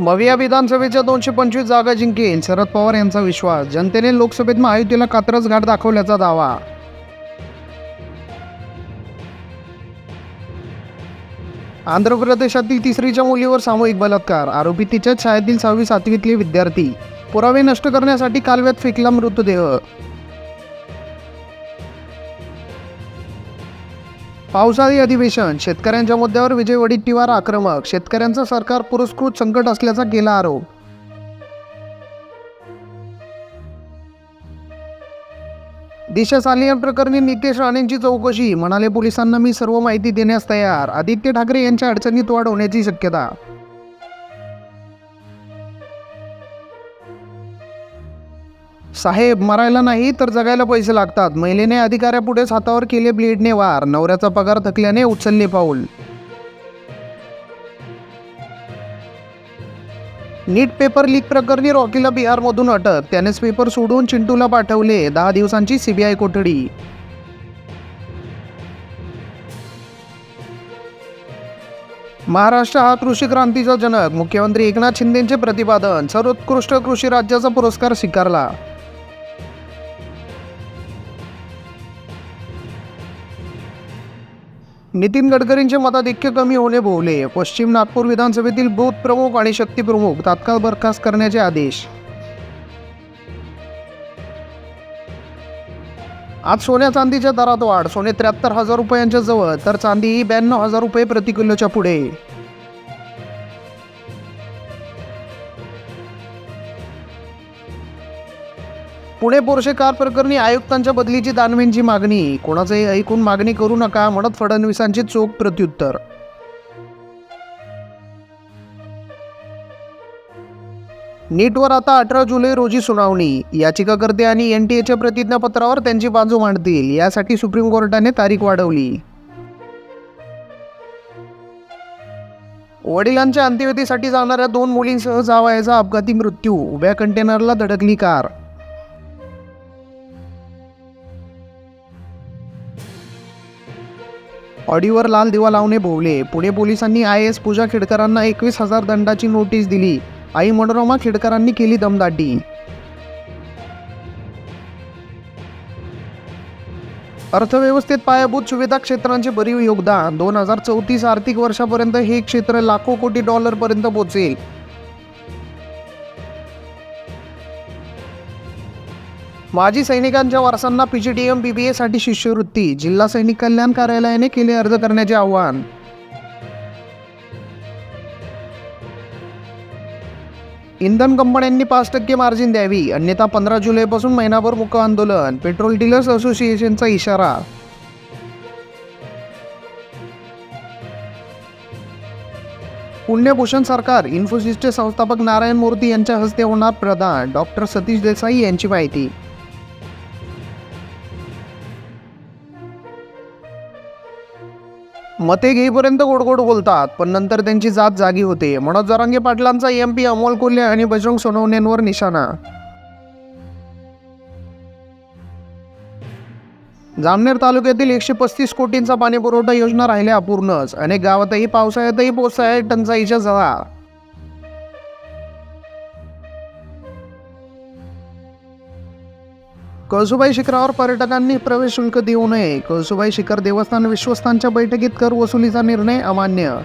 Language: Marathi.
मविया विधानसभेच्या दोनशे पंचवीस जागा जिंकेल शरद पवार यांचा विश्वास. जनतेने लोकसभेत महायुतीला कात्रज घाट दाखवल्याचा दावा. आंध्र प्रदेशातील तिसरीच्या मुलीवर सामूहिक बलात्कार. आरोपी तिच्याच शाळेतील सहावी सातवीतले विद्यार्थी. पुरावे नष्ट करण्यासाठी कालव्यात फेकला मृतदेह. पावसाळी अधिवेशन. शेतकऱ्यांच्या मुद्द्यावर विजय वडेट्टीवार आक्रमक. शेतकऱ्यांचं सरकार पुरस्कृत संकट असल्याचा केला आरोप. दिशा सालियन प्रकरणी नितेश राणेंची चौकशी. म्हणाले पोलिसांना मी सर्व माहिती देण्यास तयार. आदित्य ठाकरे यांच्या अडचणीत वाढ होण्याची शक्यता. साहेब मरायला नाही तर जगायला पैसे लागतात. महिलेने अधिकाऱ्यापुढे हातावर केले ब्लेडने वार नवऱ्याचा पगार थकल्याने उचलले पाऊल. नीट पेपर लीक प्रकरणी रॉकीला बिहारमधून अटक. त्यानेच पेपर सोडून चिंटूला पाठवले. दहा दिवसांची सीबीआय कोठडी. महाराष्ट्र हा कृषी क्रांतीचा जनक. मुख्यमंत्री एकनाथ शिंदेचे प्रतिपादन. सर्वोत्कृष्ट कृषी राज्याचा पुरस्कार स्वीकारला. नितीन गडकरींचे मताधिक्य कमी होणे भोवले पश्चिम नागपूर विधानसभेतील बूथ प्रमुख आणि शक्तीप्रमुख तात्काळ बरखास्त करण्याचे आदेश. आज सोन्या चांदीच्या दरात वाढ. सोने त्र्याहत्तर हजार रुपयांच्या जवळ तर चांदी ही ब्याण्णव हजार रुपये प्रतिकिलोच्या पुढे. पुणे पोरशे कार प्रकरणी आयुक्तांच्या बदलीची दानवेंची मागणी. कोणाचंही ऐकून मागणी करू नका म्हणत फडणवीसांची चोख प्रत्युत्तर. नीटवर आता अठरा जुलै रोजी सुनावणी. याचिकाकर्ते आणि एन टी एच्या प्रतिज्ञापत्रावर त्यांची बाजू मांडतील. यासाठी सुप्रीम कोर्टाने तारीख वाढवली. वडिलांच्या अंत्यविधीसाठी जाणाऱ्या दोन मुलींसह जावयाचा अपघाती मृत्यू. उभ्या कंटेनरला धडकली कार. ऑडीवर लाल दिवा लावणे भोवले पुणे पोलिसांनी आय एस पूजा खेडकरांना एकवीस हजार दंडाची नोटीस दिली. आई मनोरमा खेडकरांनी केली दमदाटी. अर्थव्यवस्थेत पायाभूत सुविधा क्षेत्रांचे भरीव योगदान. दोन हजार चौतीस आर्थिक वर्षापर्यंत हे क्षेत्र लाखो कोटी डॉलरपर्यंत पोहोचेल माजी सैनिकांच्या वारसांना P G T M B B एसाठी शिष्यवृत्ती जिल्हा सैनिक कल्याण कार्यालयाने केले अर्ज करण्याचे आवाहन. इंधन कंपन्यांनी पाच टक्के मार्जिन द्यावी अन्यथा पंधरा जुलैपासून महिनाभर मुक आंदोलन पेट्रोल डीलर्स असोसिएशनचा इशारा. पुण्यभूषण सरकार इन्फोसिसचे संस्थापक नारायण मूर्ती यांच्या हस्ते होणार प्रदान डॉक्टर सतीश देसाई यांची माहिती. मते घेईपर्यंत गोड गोड बोलतात पण नंतर त्यांची जात जागी होते. मनोज जरांगे पाटलांचा एम पी अमोल कोल्हे आणि बजरंग सोनवणेंवर निशाणा. जामनेर तालुक्यातील एकशे पस्तीस कोटींचा पाणीपुरवठा योजना राहिल्या अपूर्णच. अनेक गावातही पावसाळ्यातही पोचताय टंचाईच्या जळा कळसुबाई शिखरावर पर्यटकांनी प्रवेश शुल्क देऊ नये. कळसुबाई शिखर देवस्थान विश्वस्तांच्या बैठकीत कर वसुलीचा निर्णय अमान्य